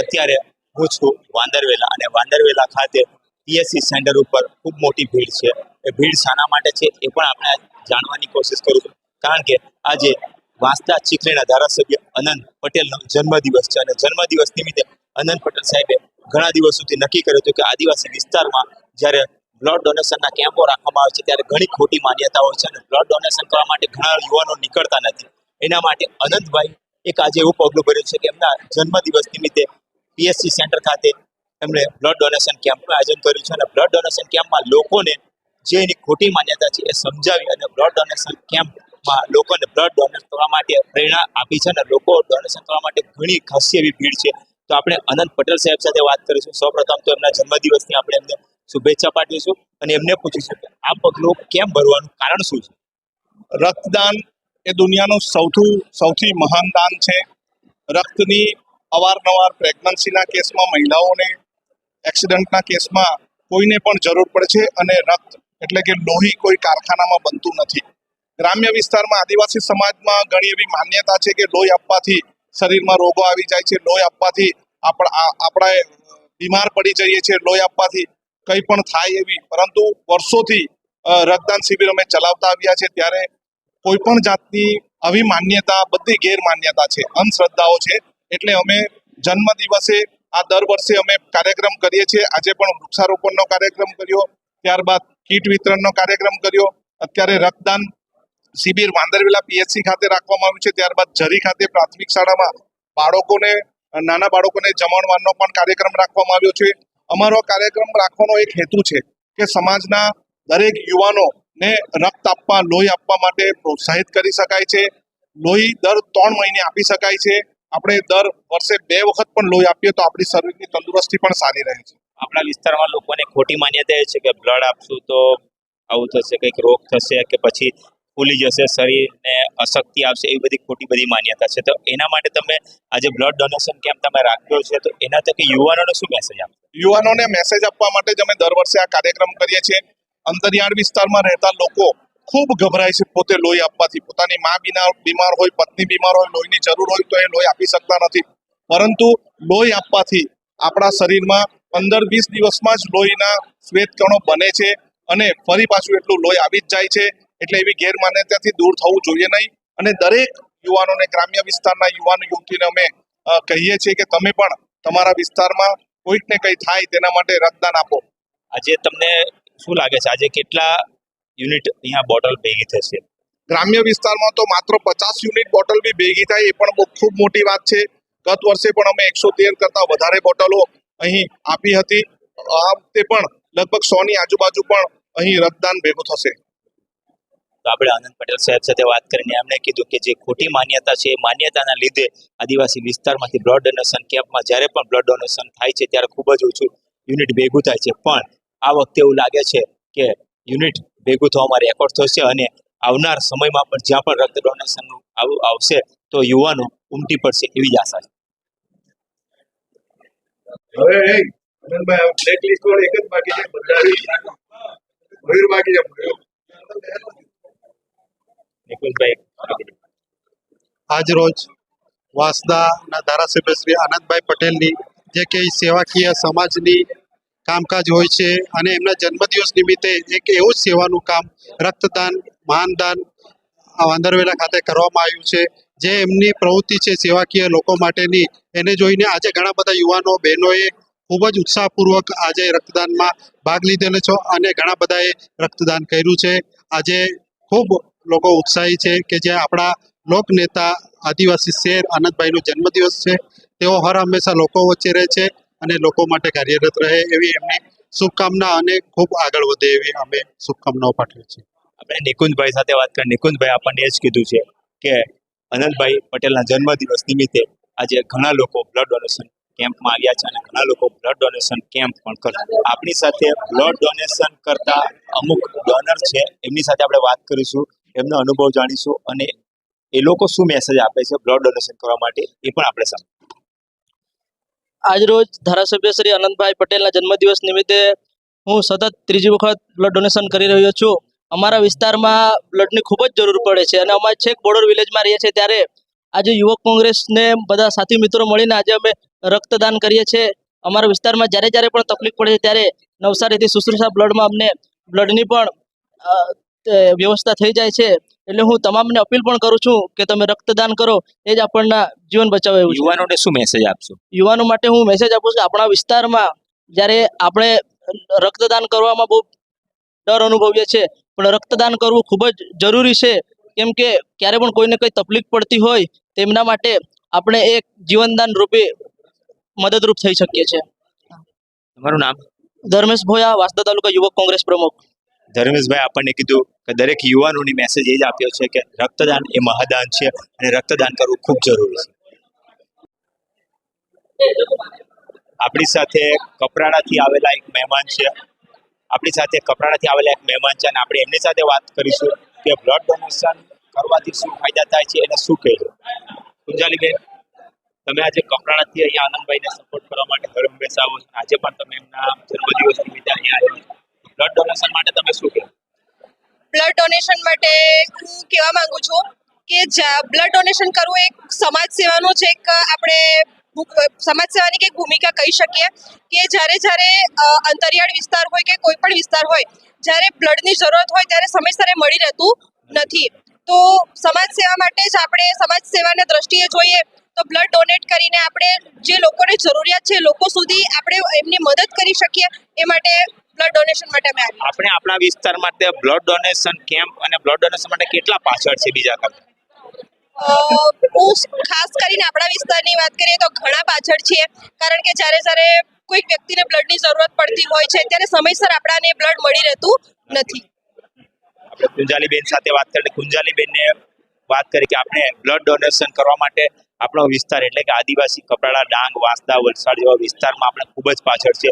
અત્યારે હું છું વાંદરવેલા અને વાંદરવેલા ખાતે પીએસસી સેન્ટર ઉપર ખૂબ મોટી ભીડ છે. એ ભીડ શાના માટે છે એ પણ આપણે જાણવાની કોશિશ કરું છું. કારણ કે આજે વાંસદા ચીખલીના ધારાસભ્ય અનંત પટેલનો જન્મદિવસ છે અને જન્મદિવસ નિમિત્તે અનંત પટેલ સાહેબે ઘણા દિવસોથી નક્કી કર્યું હતું કે આદિવાસી વિસ્તારમાં જ્યારે બ્લડ ડોનેશનના કેમ્પો રાખવામાં આવે છે ત્યારે ઘણી ખોટી માન્યતાઓ છે અને બ્લડ ડોનેશન કરવા માટે ઘણા યુવાનો નીકળતા નથી. એના માટે અનંતભાઈ એક આજે એવું પગલું ભર્યું છે કે એમના જન્મદિવસ નિમિત્તે પીએસસી સેન્ટર ખાતે એમણે બ્લડ ડોનેશન કેમ્પનું આયોજન કર્યું છે અને બ્લડ ડોનેશન કેમ્પમાં લોકોને જે એની ખોટી માન્યતા છે એ સમજાવી અને બ્લડ ડોનેશન કેમ્પમાં લોકોને બ્લડ ડોનેટ કરવા માટે પ્રેરણા આપી છે અને લોકો ડોનેશન કરવા માટે ઘણી ખાસી એવી ભીડ છે. તો આપણે અનંત પટેલ સાહેબ સાથે વાત કરીશું. સૌપ્રથમ તો એમના જન્મદિવસની આપણે એમને શુભેચ્છા પાઠવીશું અને એમને પૂછીશું કે આ પગલું કેમ ભરવાનું? કારણ શું છે? રક્તદાન એ દુનિયાનું સૌથી સૌથી મહાન દાન છે. રક્તની અવારનવાર પ્રેગ્નન્સીના કેસમાં મહિલાઓને એક્સિડન્ટના કેસમાં કોઈને પણ જરૂર પડે છે અને રક્ત એટલે કે લોહી કોઈ કારખાનામાં બનતું નથી. ગ્રામ્ય વિસ્તારમાં આદિવાસી સમાજમાં ઘણી એવી માન્યતા છે કે લોહી આપવાથી શરીરમાં રોગો આવી જાય છે. લોહી આપવાથી આપણા આપણે બીમાર પડી જઈએ છીએ. લોહી આપવાથી કંઈ પણ થાય એવી. પરંતુ વર્ષોથી રક્તદાન શિબિર અમે ચલાવતા આવ્યા છે. ત્યારે કોઈ પણ જાતની આવી માન્યતા બધી ગેરમાન્યતા છે, અંધશ્રદ્ધાઓ છે, એટલે અમે જન્મ દિવસે આ દર વર્ષે અમે કાર્યક્રમ કરીએ છીએ. આજે પણ વૃક્ષારોપણનો કાર્યક્રમ કર્યો, ત્યારબાદ કીટ વિતરણનો કાર્યક્રમ કર્યો. અત્યારે રક્તદાન શિબિર વાંદરવેલા પીએચસી ખાતે રાખવામાં આવ્યું છે. ત્યારબાદ ઝરી ખાતે પ્રાથમિક શાળામાં બાળકોને, નાના બાળકોને જમણવારનો પણ કાર્યક્રમ રાખવામાં આવ્યો છે. અમારો કાર્યક્રમ રાખવાનો એક હેતુ છે કે સમાજના દરેક યુવાનોને રક્ત આપવા લોહી આપવા માટે પ્રોત્સાહિત કરી શકાય છે. લોહી દર ત્રણ મહિને આપી શકાય છે. આપણે દર વર્ષે બે વખત પણ લોહી આપીએ તો આપણી શરીરની તંદુરસ્તી પણ સારી રહે છે. આપણા વિસ્તારમાં લોકોને ખોટી માન્યતા એ છે કે બ્લડ આપશું તો આવું થશે કંઈક રોગ થશે કે પછી ફૂલી જશે શરીરને અશક્તિ આવશે એવી બધી ખોટી બધી માન્યતા છે. તો એના માટે તમે આજે બ્લડ ડોનેશન કેમ્પ તમે રાખ્યો છે તો એના તકે યુવાનોને શું મેસેજ આપશો? યુવાનોને મેસેજ આપવા માટે જ અમે દર વર્ષે આ કાર્યક્રમ કરીએ છીએ. અંતરિયાળ વિસ્તારમાં રહેતા લોકો ખૂબ ગભરાય છે પોતે લોહી આપવાથી. પોતાની મા બીમાર બીમાર હોય, પત્ની બીમાર હોય, લોહીની જરૂર હોય તો એ લોહી આપી શકતા નથી. પરંતુ લોહી આપવાથી આપણા શરીરમાં પંદર વીસ દિવસમાં જ લોહીના શ્વેત કણો બને છે અને ફરી પાછું એટલું લોહી આવી જ જાય છે. એટલે એવી ગેરમાન્યતાથી દૂર થવું જોઈએ નહીં. અને દરેક યુવાનોને, ગ્રામ્ય વિસ્તારના યુવાન યુવતીને અમે કહીએ છીએ કે તમે પણ તમારા વિસ્તારમાં કોઈકને કંઈ થાય તેના માટે રક્તદાન આપો. આજે તમને શું લાગે છે? આજે કેટલા યુનિટ અહીંયા બોટલ ભેગી થશે? ગ્રામ્ય વિસ્તારમાં તો માત્ર પચાસ યુનિટ બોટલ બી ભેગી થાય એ પણ બહુ ખૂબ મોટી વાત છે. ગત વર્ષે પણ અમે એકસો તેર કરતા વધારે બોટલો અહીં આપી હતી. આ વખતે પણ લગભગ સો ની આજુબાજુ પણ અહીં રક્તદાન ભેગું થશે. તો આપણે આનંદ પટેલ સાહેબ સાથે વાત કરીને એમણે કીધું કે જે ખોટી માન્યતા છે એ માન્યતાના લીધે આદિવાસી વિસ્તારમાંથી બ્લડ ડોનેશન કેમ્પમાં જ્યારે પણ બ્લડ ડોનેશન થાય છે ત્યારે ખૂબ જ ઓછું યુનિટ ભેગું થાય છે. પણ આ વખતે એવું લાગે છે કે યુનિટ ભેગું થવામાં રેકોર્ડ થશે અને આવનાર સમયમાં પણ જ્યાં પણ રક્ત ડોનેશનનું આવું આવશે તો યુવાનો ઉમટી પડશે એવી જ આશા છે. આજ રોજ વાંસદાના ધારાસભ્ય શ્રી આનંદભાઈ પટેલની જે કંઈ સેવાકીય સમાજની કામકાજ હોય છે અને એમના જન્મદિવસ નિમિત્તે એક એવું જ સેવાનું કામ રક્તદાન, માનદાન વાંદરવેલા ખાતે કરવામાં આવ્યું છે, જે એમની પ્રવૃત્તિ છે સેવાકીય લોકો માટેની. એને જોઈને આજે ઘણા બધા યુવાનો, બહેનોએ ખૂબ જ ઉત્સાહપૂર્વક આજે રક્તદાનમાં ભાગ લીધેલો છો અને ઘણા બધાએ રક્તદાન કર્યું છે. આજે ખૂબ લોકો ઉત્સાહી છે કે જે આપણા લોક નેતા આદિવાસી શેર આનંદભાઈનો જન્મદિવસ છે. તેઓ હર હંમેશા લોકો વચ્ચે રહે છે. અને લોકો માટે કાર્યરત રહે એવી એમની શુભકામના અને ખૂબ આગળ વધે એવી અમે શુભકામનાઓ પાઠવીએ છીએ. આપણે નિકુંજભાઈ સાથે વાત કરી. નિકુંજભાઈ, આપણને એ જ કીધું છે કે અનંતભાઈ પટેલના જન્મદિવસ નિમિત્તે આજે ઘણા લોકો બ્લડ ડોનેશન કેમ્પમાં આવ્યા છે અને ઘણા લોકો બ્લડ ડોનેશન કેમ્પ પણ કરે આપણી સાથે બ્લડ ડોનેશન કરતા અમુક ડોનર છે. એમની સાથે આપણે વાત કરીશું, એમનો અનુભવ જાણીશું અને એ લોકો શું મેસેજ આપે છે બ્લડ ડોનેશન કરવા માટે એ પણ આપણે સમજીશું. આજરોજ ધારાસભ્ય શ્રી અનંતભાઈ પટેલના જન્મદિવસ નિમિત્તે હું સતત ત્રીજી વખત બ્લડ ડોનેશન કરી રહ્યો છું. અમારા વિસ્તારમાં બ્લડની ખૂબ જ જરૂર પડે છે અને અમારે છેક બોર્ડર વિલેજમાં રહીએ છીએ ત્યારે આજે યુવક કોંગ્રેસને બધા સાથી મિત્રો મળીને આજે અમે રક્તદાન કરીએ છીએ. અમારા વિસ્તારમાં જ્યારે જ્યારે પણ તકલીફ પડે છે ત્યારે નવસારીથી સુશ્રુષા બ્લડમાં અમને બ્લડની પણ વ્યવસ્થા થઈ જાય છે. એટલે હું તમામને અપીલ પણ કરું છું કે તમે રક્તદાન કરો એ જ આપણના જીવન બચાવે એવું યુવાનોને શું મેસેજ આપશો? યુવાનો માટે હું મેસેજ આપું છું આપણા વિસ્તારમાં જ્યારે આપણે રક્તદાન કરવામાં બહુ ડર અનુભવીએ છીએ પણ રક્તદાન કરવું ખૂબ જ જરૂરી છે. કેમ કે ક્યારે પણ કોઈને કંઈ તકલીફ પડતી હોય તેમના માટે આપણે એક જીવનદાન રૂપે મદદરૂપ થઈ શકીએ છીએ. તમારું નામ? ધર્મેશ ભોયા વાસદા તાલુકા યુવક કોંગ્રેસ પ્રમુખ. ધર્મેશભાઈ આપણને કીધું કે દરેક યુવાનોની મેસેજ એ જ આપ્યો છે કે રક્તદાન એ મહાદાન છે અને રક્તદાન કરવું ખૂબ જરૂરી છે. આપણી સાથે કપરાડાથી આવેલા એક મહેમાન છે. આપણી સાથે કપરાડાથી આવેલા એક મહેમાન છે અને આપણે એમની સાથે વાત કરીશું કે બ્લડ ડોનેશન કરવાથી શું ફાયદા થાય છે એને શું કહેજો. કુંજાલીબેન, તમે આજે કપરાડાથી અહીંયા આનંદભાઈને સપોર્ટ કરવા માટે હર હંમેશા છો. આજે પણ તમે એમના જન્મદિવસ નિમિત્તે અહીંયા આવ્યા છો. બ્લડ ડોનેશન માટે તમે શું કહો બ્લડ ડોનેશન માટે હું કહેવા માંગુ છું કે બ્લડ ડોનેશન કરવું એક સમાજ સેવાનું જ એક આપણે સમાજ સેવાની કંઈક ભૂમિકા કહી શકીએ કે જ્યારે જ્યારે અંતરિયાળ વિસ્તાર હોય કે કોઈ પણ વિસ્તાર હોય, જ્યારે બ્લડની જરૂરત હોય ત્યારે સમયસરે મળી રહેતું નથી. તો સમાજ સેવા માટે જ આપણે સમાજ સેવાના દ્રષ્ટિએ જોઈએ તો બ્લડ ડોનેટ કરીને આપણે જે લોકોને જરૂરિયાત છે, લોકો સુધી આપણે એમની મદદ કરી શકીએ એ માટે બ્લડ ડોનેશન માટે અમે આવ્યા આપણે આપણા વિસ્તાર માટે બ્લડ ડોનેશન કેમ્પ અને બ્લડ ડોનેશન માટે કેટલા પાછળ છે બીજા કરતા ખાસ કરીને આપણા વિસ્તારની વાત કરીએ તો ઘણા પાછળ છીએ. કારણ કે જ્યારે જ્યારે કોઈક વ્યક્તિને બ્લડની જરૂરત પડતી હોય છે ત્યારે સમયસર આપણાને બ્લડ મળી રહેતું નથી. આપણે કુંજાલીબેન સાથે વાત કરી કુંજાલીબેનને વાત કરી કે આપણે બ્લડ ડોનેશન કરવા માટે આપણો વિસ્તાર એટલે કે આદિવાસી કપરાડા ડાંગ વાંસદા વલસાડ જેવા વિસ્તારમાં આપણે ખૂબ જ પાછળ છે